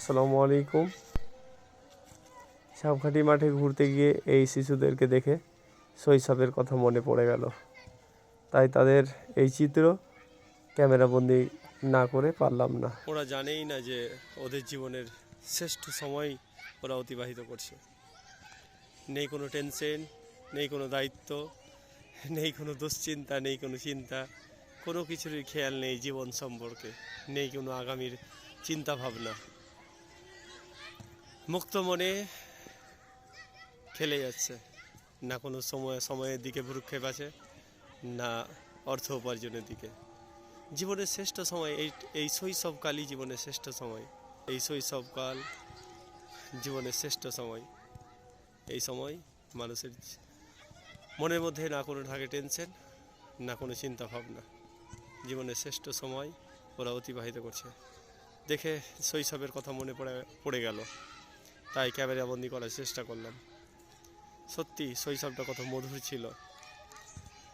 আসসালামু আলাইকুম। সাপঘাটি মাঠে ঘুরতে গিয়ে এই শিশুদেরকে দেখে শৈশবের কথা মনে পড়ে গেল। তাই তাদের এই চিত্র ক্যামেরাবন্দি না করে পারলাম না। ওরা জানেই না যে ওদের জীবনের শ্রেষ্ঠ সময় ওরা অতিবাহিত করছে। নেই কোনো টেনশন, নেই কোনো দায়িত্ব, নেই কোনো দুশ্চিন্তা, নেই কোনো চিন্তা, কোনো কিছুরই খেয়াল নেই জীবন সম্পর্কে, নেই কোনো আগামীর চিন্তা ভাবনা মুক্ত মনে খেলে যাচ্ছে। না কোনো সময়, সময়ের দিকে ভ্রুক্ষেপ আছে, না অর্থ উপার্জনের দিকে। জীবনের শ্রেষ্ঠ সময়, এই এই শৈশবকালই জীবনের শ্রেষ্ঠ সময়। এই শৈশবকাল জীবনের শ্রেষ্ঠ সময়। এই সময় মানুষের মনের মধ্যে না কোনো থাকে টেনশন, না কোনো চিন্তা ভাবনা। জীবনের শ্রেষ্ঠ সময় ওরা অতিবাহিত করছে। দেখে শৈশবের কথা মনে পড়ে পড়ে গেল। তাই ক্যামেরাবন্দি করার চেষ্টা করলাম। সত্যি, শৈশবটা কত মধুর ছিল।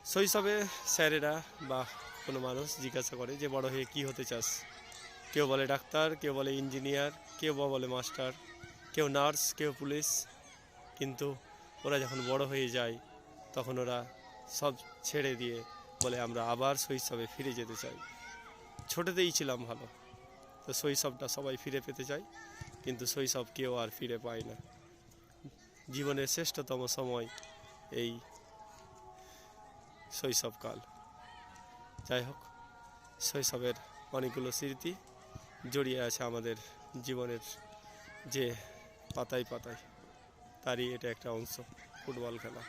শৈশবে স্যারেরা বা কোনো মানুষ জিজ্ঞাসা করে যে, বড় হয়ে কি হতে চাস? কেউ বলে ডাক্তার, কেউ বলে ইঞ্জিনিয়ার, কেউ বা বলে মাস্টার, কেউ নার্স, কেউ পুলিশ। কিন্তু ওরা যখন বড় হয়ে যায়, তখন ওরা সব ছেড়ে দিয়ে বলে, আমরা আবার শৈশবে ফিরে যেতে চাই। ছোটোতেই ছিলাম ভালো। তো শৈশবটা সবাই ফিরে পেতে চায়। কিন্তু শৈশব কেউ আর ফিরে পায় না। জীবনের শ্রেষ্ঠতম সময় এই শৈশবকাল যাই হোক, শৈশবের অনেকগুলো স্মৃতি জড়িয়ে আছে আমাদের জীবনের যে পাতায় পাতায়। তারই এটা একটা অংশ, ফুটবল খেলা।